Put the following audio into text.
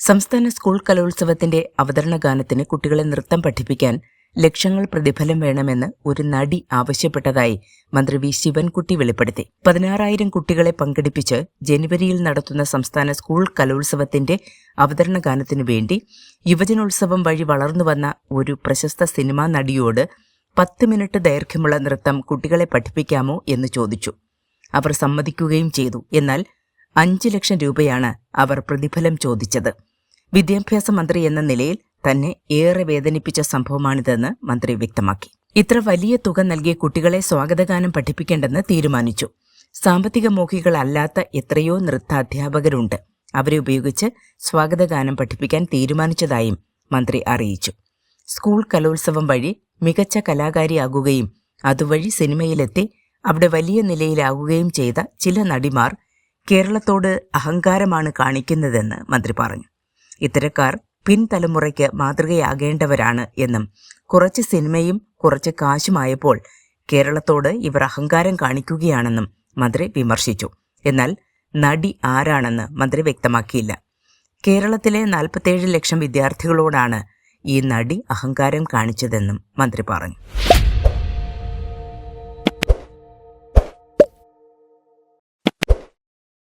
സംസ്ഥാന സ്കൂൾ കലോത്സവത്തിന്റെ അവതരണ ഗാനത്തിന് കുട്ടികളെ നൃത്തം പഠിപ്പിക്കാൻ ലക്ഷങ്ങൾ പ്രതിഫലം വേണമെന്ന് ഒരു നടി ആവശ്യപ്പെട്ടതായി മന്ത്രി വി ശിവൻകുട്ടി വെളിപ്പെടുത്തി. പതിനാറായിരം കുട്ടികളെ പങ്കെടുപ്പിച്ച് ജനുവരിയിൽ നടത്തുന്ന സംസ്ഥാന സ്കൂൾ കലോത്സവത്തിന്റെ അവതരണ ഗാനത്തിനു വേണ്ടി യുവജനോത്സവം വഴി വളർന്നുവന്ന ഒരു പ്രശസ്ത സിനിമാ നടിയോട് പത്ത് മിനിറ്റ് ദൈർഘ്യമുള്ള നൃത്തം കുട്ടികളെ പഠിപ്പിക്കാമോ എന്ന് ചോദിച്ചു. അവർ സമ്മതിക്കുകയും ചെയ്തു. എന്നാൽ അഞ്ച് ലക്ഷം രൂപയാണ് അവർ പ്രതിഫലം ചോദിച്ചത്. വിദ്യാഭ്യാസ മന്ത്രി എന്ന നിലയിൽ തന്നെ ഏറെ വേദനിപ്പിച്ച സംഭവമാണിതെന്ന് മന്ത്രി വ്യക്തമാക്കി. ഇത്ര വലിയ തുക നൽകിയ കുട്ടികളെ സ്വാഗതഗാനം പഠിപ്പിക്കേണ്ടെന്ന് തീരുമാനിച്ചു. സാമ്പത്തിക മോഹികളല്ലാത്ത എത്രയോ നൃത്താധ്യാപകരുണ്ട്. അവരെ ഉപയോഗിച്ച് സ്വാഗതഗാനം പഠിപ്പിക്കാൻ തീരുമാനിച്ചതായും മന്ത്രി അറിയിച്ചു. സ്കൂൾ കലോത്സവം വഴി മികച്ച കലാകാരിയാകുകയും അതുവഴി സിനിമയിലെത്തി അവിടെ വലിയ നിലയിലാകുകയും ചെയ്ത ചില നടിമാർ കേരളത്തോട് അഹങ്കാരമാണ് കാണിക്കുന്നതെന്ന് മന്ത്രി പറഞ്ഞു. ഇത്തരക്കാർ പിൻതലമുറയ്ക്ക് മാതൃകയാകേണ്ടവരാണ് എന്നും കുറച്ച് സിനിമയും കുറച്ച് കാശുമായപ്പോൾ കേരളത്തോട് ഇവർ അഹങ്കാരം കാണിക്കുകയാണെന്നും മന്ത്രി വിമർശിച്ചു. എന്നാൽ നടി ആരാണെന്ന് മന്ത്രി വ്യക്തമാക്കിയില്ല. കേരളത്തിലെ നാൽപ്പത്തേഴ് ലക്ഷം വിദ്യാർത്ഥികളോടാണ് ഈ നടി അഹങ്കാരം കാണിച്ചതെന്നും മന്ത്രി പറഞ്ഞു.